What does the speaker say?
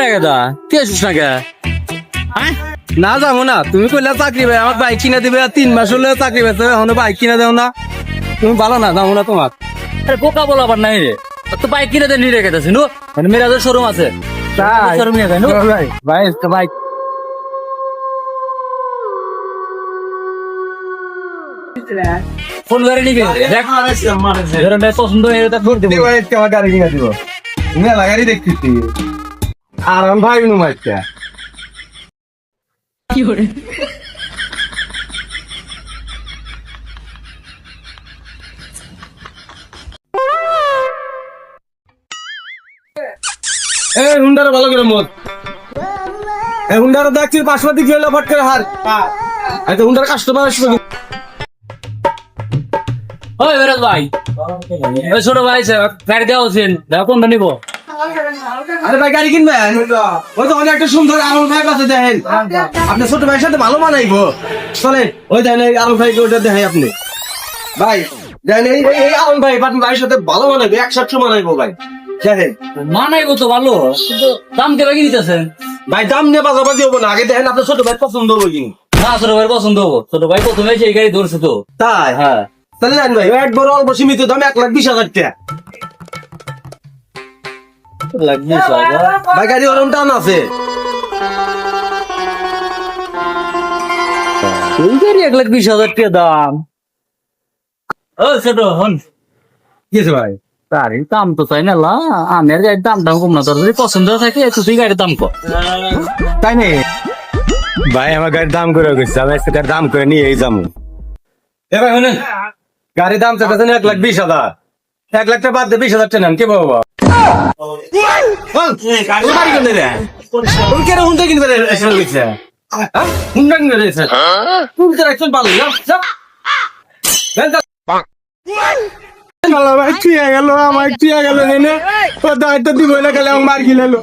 রে গেদা তুই আসিস না কে না যাব না। তুমি কইলে চাকরি ভাই আমার বাইক কিনে দিবে তিন মাস হলে চাকরি পেতে এখন বাইক কিনে দেও না। তুমি ভালো না যাব না তোমার। আরে বোকা বলা আবার নাই রে। তো বাইক কিনে দেন নিয়ে রেখেছিস নু? মিরাজের শোরুম আছে। শোরুম নিয়ে যায় নু? ভাই। তো বাইক। ফোন করে নিবি? দেখ। পছন্দ হয়ে গাড়ি কিনে দিব। তুমি লাগারি দেখতেছি। আর আমি ভাই নু মাইকা এ হুন্ডার ভালো করে মত এ হুন্ডার দেখছি পাশপাতি কি হলো ফট করে হার। আচ্ছা হুন্ডার কাস্টমার আসবে। ওই মিরাজ ভাই। ওই ছোট ভাই সে গাড়ি দেওয়া উচিত। দেখো কোনটা নিবো। আরে ভাই গাড়ি কিনবেন? ওই তো অনেক একটা সুন্দর আরুল ভাই কাছে দেখেন। আপনার ছোট ভাইয়ের সাথে ভালো মানাইবো চলেন ওই দেখেন এই আরুল ভাইকে ওটা দেখেন আপনি। ভাই দেখেন এই এই- আরুল ভাই আপনার ভাইয়ের সাথে ভালো মানাইবো একসাথে মানাইবো ভাই। দেখেন। মানাইবো তো ভালো কিন্তু দাম কে বাকি দিতেছেন ভাই দাম নিয়ে বাজাবাজি হব না। আগে দেখেন আপনার ছোট ভাই পছন্দ হব কিনি। না ছোট ভাই পছন্দ হব। ছোট ভাই প্রথমে সেই গাড়ি ধরছে তো। তাই? হ্যাঁ। তাহলে নেন ভাই একবার অল্প সীমিত দাম এক লাখ বিশ হাজার টাকা। ভাই গাড়ি ওরম টান আছে। এই গাড়ি এক লাখ বিশ হাজার টাকা দাম। ও ছোট হন। কি আছে ভাই? গাড়ির দাম তো চাই না লা। আমের গাড়ির দাম দাম কম না তোর যদি পছন্দ থাকে তো তুই গাড়ির দাম কম তাই নেই ভাই আমার গাড়ির দাম করে গেছে আমি আজকে তার দাম করে নিয়ে এই যাব। এ ভাই শুনেন গাড়ির দাম চাচ্ছেন এক লাখ বিশ হাজার। এক লাখ টাকা বাদ দিয়ে বিশ হাজার টাকা নেন কে বাবা গেল আমার ঠিক গেল দায়িত্ব দিব না গেলে আমার মার গিলালো